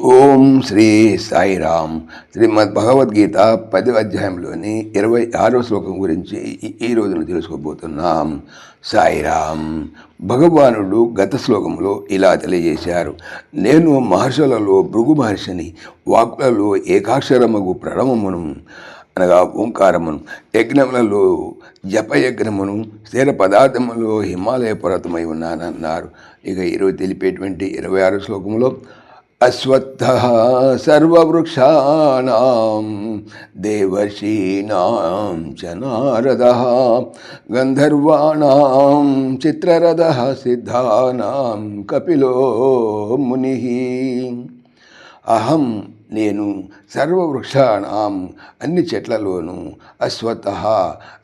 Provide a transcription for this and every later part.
ఓం శ్రీ సాయిరామ్. శ్రీమద్ భగవద్గీత పది అధ్యాయంలోని ఇరవై ఆరో శ్లోకం గురించి ఈ- రోజున తెలుసుకోబోతున్నాం. సాయిరామ్ భగవానుడు గత శ్లోకంలో ఇలా తెలియజేశారు. నేను మహర్షులలో భృగు మహర్షిని వాకులలో ఏకాక్షరమగు ప్రణవమును అనగా ఓంకారమును యజ్ఞములలో జపయజ్ఞమును స్థిర పదార్థములో హిమాలయ పర్వతమై ఉన్నానన్నారు. ఇక ఈరోజు తెలిపేటువంటి ఇరవై ఆరు శ్లోకంలో అశ్వత్థ సర్వవృక్షాణం దేవర్షీణాం చ నారద గంధర్వాణాం చిత్రరథ సిద్ధానాం కపిలో ముని అహం నేను సర్వవృక్షాణం అన్ని చెట్లలోనూ అశ్వత్థ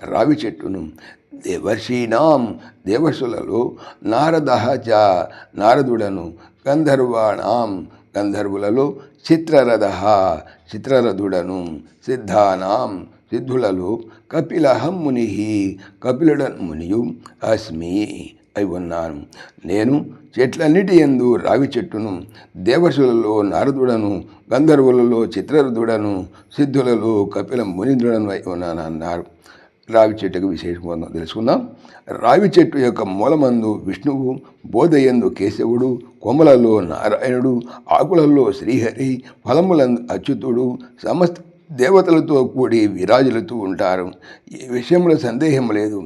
రావి చెట్టును దేవర్షీణం దేవర్షులలో నారద చ నారదుడను గంధర్వాణం. గంధర్వులలో చిత్రరథ చిత్రరథుడను. సిద్ధానాం. సిద్ధులలో కపిలహం ముని కపిలుడన్ మునియు అస్మి అయి ఉన్నాను. నేను చెట్లన్నిటి ఎందు రావి చెట్టును దేవర్షులలో నారదుడను గంధర్వులలో చిత్రరథుడను సిద్ధులలో కపిల మునింద్రుడను అయి ఉన్నాను అన్నారు రావి చెట్టుకు విశేషంగా తెలుసుకుందాం. రావి చెట్టు యొక్క మూలమందు విష్ణువు బోధయందు కేశవుడు కొమ్మలలో నారాయణుడు ఆకులలో శ్రీహరి ఫలములందు అచ్యుతుడు సమస్త దేవతలతో కూడి విరాజులుతూ ఉంటారు. ఈ విషయంలో సందేహం లేదు.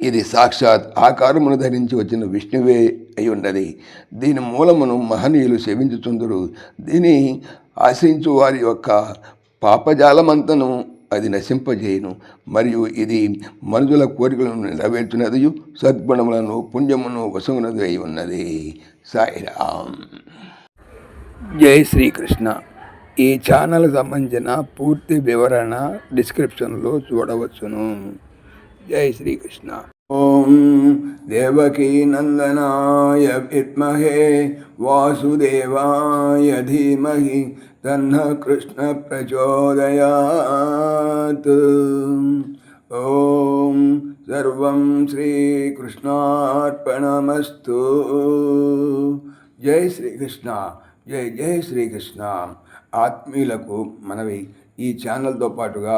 ఇది సాక్షాత్ ఆకారమును ధరించి వచ్చిన విష్ణువే అయి ఉన్నది దీని మూలమును మహనీయులు సేవించుచుందురు. దీని ఆశ్రయించు వారి యొక్క పాపజాలమంతను అది నశింపజేయును. మరియు ఇది మనుషుల కోరికలను నెరవేర్చున్నది సద్గుణములను పుణ్యమును వసమునది అయి ఉన్నది. సాయిరామ్. జై శ్రీకృష్ణ. ఈ ఛానల్ సంబంధించిన పూర్తి వివరణ డిస్క్రిప్షన్లో చూడవచ్చును. జై శ్రీకృష్ణ. ఓం దేవకీ నందనాయ విద్మహే వాసుదేవాయ ధీమహి తన్న కృష్ణ ప్రచోదయాత్ ఓం సర్వం శ్రీకృష్ణార్పణమస్తు జై శ్రీకృష్ణ జై జై శ్రీకృష్ణ ఆత్మీయులకు మనవి ఈ ఛానల్తో పాటుగా